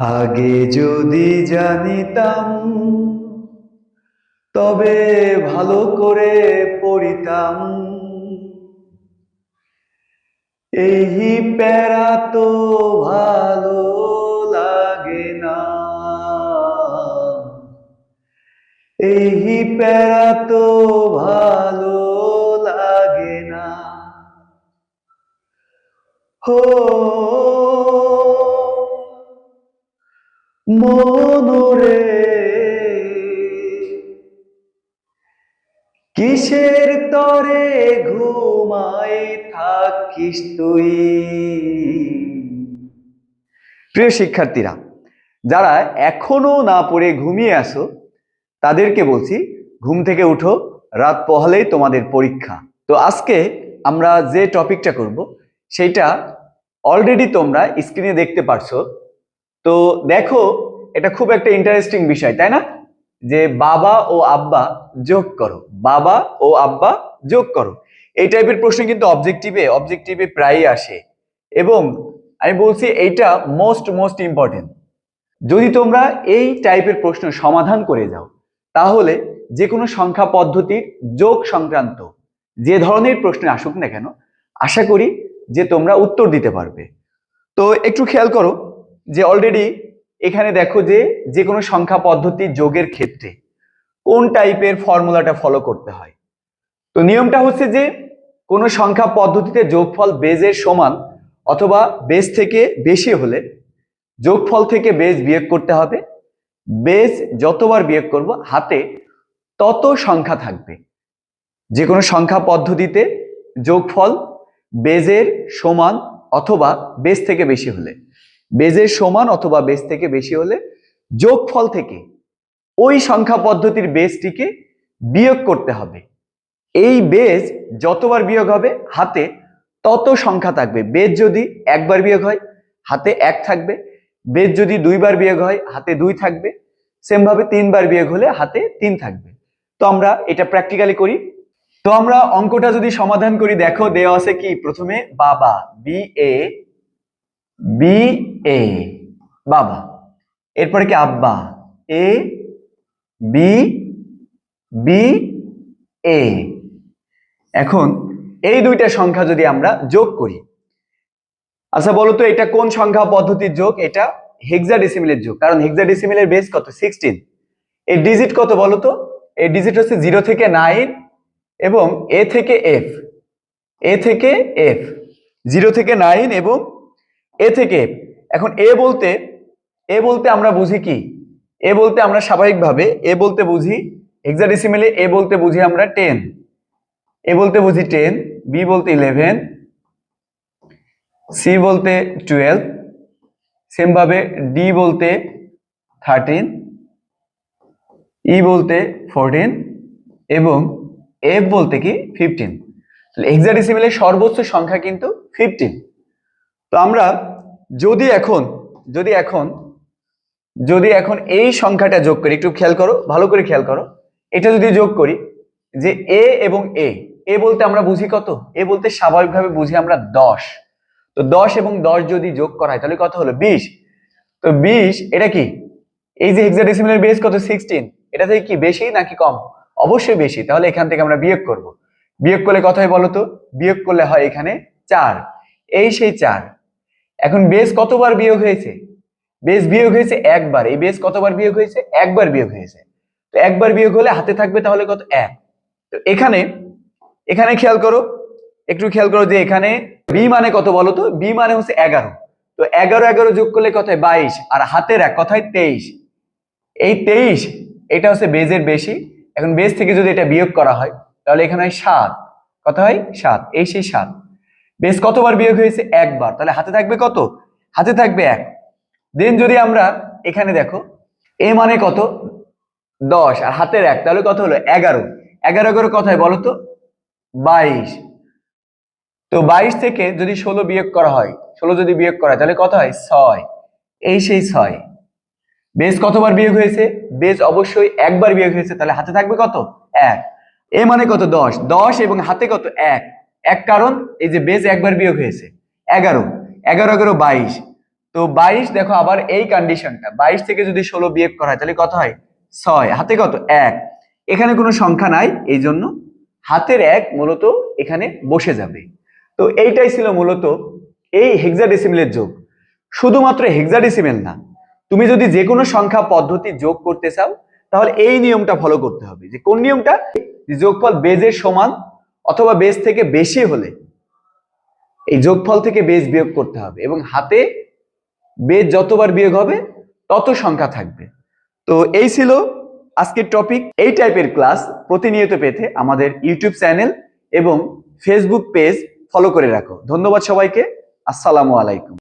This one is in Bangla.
আগে যদি জানিতাম, তবে ভালো করে পড়িতাম। এই প্যারা তো ভালো লাগে না। এই প্যারা তো ভালো লাগে না। হো মনরে। কিসের তরে ঘুমায় থাকিস তুই? প্রিয় শিক্ষার্থীরা, যারা এখনও না পড়ে ঘুমিয়ে আসো তাদেরকে বলছি, ঘুম থেকে উঠো, রাত পহলেই তোমাদের পরীক্ষা। তো আজকে আমরা যে টপিকটা করব সেইটা অলরেডি তোমরা স্ক্রিনে দেখতে পারছ। তো দেখো এটা খুব একটা ইন্টারেস্টিং বিষয়, তাই না? যে বাবা ও আব্বা যোগ করো, বাবা ও আব্বা যোগ করো। এই টাইপের প্রশ্ন কিন্তু অবজেক্টিভে অবজেক্টিভে প্রায়ই আসে। এবং আমি বলছি এইটা মোস্ট মোস্ট ইম্পর্টেন্ট যদি তোমরা এই টাইপের প্রশ্ন সমাধান করে যাও, তাহলে যে কোনো সংখ্যা পদ্ধতির যোগ সংক্রান্ত যে ধরনের প্রশ্ন আসুক না কেন, আশা করি যে তোমরা উত্তর দিতে পারবে। তো একটু খেয়াল করো যে অলরেডি এখানে দেখো যে যে কোনো সংখ্যা পদ্ধতি যোগের ক্ষেত্রে কোন টাইপের ফর্মুলাটা ফলো করতে হয়। তো নিয়মটা হচ্ছে যে কোনো সংখ্যা পদ্ধতিতে যোগফল বেজের সমান অথবা বেজ থেকে বেশি হলে যোগফল থেকে বেজ বিয়োগ করতে হবে। বেজ যতবার বিয়োগ করব হাতে তত সংখ্যা থাকবে। যে কোনো সংখ্যা পদ্ধতিতে যোগফল বেজের সমান অথবা বেজ থেকে বেশি হলে। বেজের সমান অথবা বেজ থেকে বেশি হলে যোগফল থেকে ওই সংখ্যা পদ্ধতির বেজটিকে বিয়োগ করতে হবে। এই বেজ যতবার বিয়োগ হবে, হাতে তত সংখ্যা থাকবে। বেজ যদি একবার বিয়োগ হয়, হাতে এক থাকবে। বেজ যদি দুইবার বিয়োগ হয়, হাতে দুই থাকবে। সেম ভাবে তিনবার বিয়োগ হলে হাতে তিন থাকবে। তো আমরা এটা প্র্যাকটিক্যালি করি। তো আমরা অঙ্কটা যদি সমাধান করি, দেখো দেওয়া আছে কি? প্রথমে বাবা বি এ বি এ, বাবা। এরপরে কি আব্বা? A, B B, A. এখন এই দুইটা সংখ্যা যদি আমরা যোগ করি আচ্ছা বলো তো এটা কোন সংখ্যা পদ্ধতির যোগ? এটা হেক্সাডেসিমিলের যোগ। কারণ হেক্সাডেসিমিলের বেস কত? সিক্সটিন এর ডিজিট কত বলো তো? এর ডিজিট হচ্ছে জিরো থেকে নাইন এবং এ থেকে এফ এ থেকে এফ জিরো থেকে নাইন এবং এ থেকে, এখন এ বলতে এ বলতে আমরা বুঝি কি? এ বলতে আমরা স্বাভাবিকভাবে, এ বলতে বুঝি হেক্সাডেসিমেলে এ বলতে বুঝি আমরা টেন এ বলতে বুঝি টেন বি বলতে ইলেভেন সি বলতে টুয়েলভ সেম ভাবে ডি বলতে থার্টিন ই বলতে ফোরটিন এবং এফ বলতে কি ফিফটিন হেক্সাডেসিমেলের সর্বোচ্চ সংখ্যা কিন্তু ফিফটিন তো আমরা যদি এখন যদি এখন যদি এখন এই সংখ্যাটা যোগ করি, একটু খেয়াল করো, ভালো করে খেয়াল করো। এটা যদি যোগ করি, যে এ এবং এ এ বলতে আমরা বুঝি কত? এ বলতে স্বাভাবিকভাবে বুঝি আমরা দশ। তো দশ এবং দশ যদি যোগ করা হয়, তাহলে কত হলো? বিশ। তো বিশ, এটা কি? এই যে হেক্সাডেসিমেলের বেস কত? সিক্সটিন এটা থেকে কি বেশি নাকি কম? অবশ্যই বেশি। তাহলে এখান থেকে আমরা বিয়োগ করব। বিয়োগ করলে কত হয় বলো তো? বিয়োগ করলে হয় এখানে চার। এই সেই চার। এখন বেস কতবার বিয়োগ হয়েছে? বেস বিয়োগ হয়েছে একবার। এই বেস কতবার বিয়োগ হয়েছে? একবার বিয়োগ হয়েছে। তো একবার বিয়োগ হলে হাতে থাকবে তাহলে কত? এক। তো এখানে এখানে খেয়াল করো, একটু খেয়াল করো যে এখানে বি মানে কত বলো তো? বি মানে হচ্ছে এগারো। তো এগারো এগারো যোগ করলে কত হয়? বাইশ। আর হাতের এক কথায় তেইশ। এই তেইশ, এটা হচ্ছে বেজের বেশি। এখন বেজ থেকে যদি এটা বিয়োগ করা হয়, তাহলে এখানে হয় সাত। কত হয়? সাত। এই সেই সাত। বেশ কতবার বিয়োগ হয়েছে? একবার। তাহলে হাতে থাকবে কত? হাতে থাকবে এক। দেন যদি আমরা এখানে দেখো এ মানে কত? দশ। আর হাতের এক, তাহলে কত হলো? এগারো। এগারো এগারো কথায় বলো তো? বাইশ। তো বাইশ থেকে যদি ষোলো বিয়োগ করা হয়, ষোলো যদি বিয়োগ করা হয়, তাহলে কত হয়? ছয়। এই সেই ছয়। বেজ কতবার বিয়োগ হয়েছে? বেজ অবশ্যই একবার বিয়োগ হয়েছে। তাহলে হাতে থাকবে কত? এক। এ মানে কত? দশ। দশ এবং হাতে কত? এক। এক কারণ, এই যে বেজ একবার বিয়োগ হয়েছে। এগারো। এগারো এগারো বাইশ। তো বাইশ দেখো আবার এই কন্ডিশনটা বাইশ থেকে যদি ষোলো বিয়োগ করা হয়, তাহলে কত হয়? ছয়। হাতে কত? এক। এখানে কোনো সংখ্যা নাই, এই জন্য হাতের এক মূলত এখানে বসে যাবে। তো এইটাই ছিল মূলত এই হেক্সাডেসিমেলের যোগ। শুধুমাত্র হেক্সাডেসিমেল না, তুমি যদি যে কোনো সংখ্যা পদ্ধতি যোগ করতে চাও, তাহলে এই নিয়মটা ফলো করতে হবে। যে কোন নিয়মটা? যোগফল বেজের সমান অথবা বেস থেকে বেশি হলে এই যোগফল থেকে বেস বিয়োগ করতে হবে এবং হাতে বেশ যতবার বিয়োগ হবে, তত সংখ্যা থাকবে। তো এই ছিল আজকের টপিক এই টাইপের ক্লাস প্রতিনিয়ত পেতে আমাদের ইউটিউব চ্যানেল এবং ফেসবুক পেজ ফলো করে রাখো। ধন্যবাদ সবাইকে। আসসালামু আলাইকুম।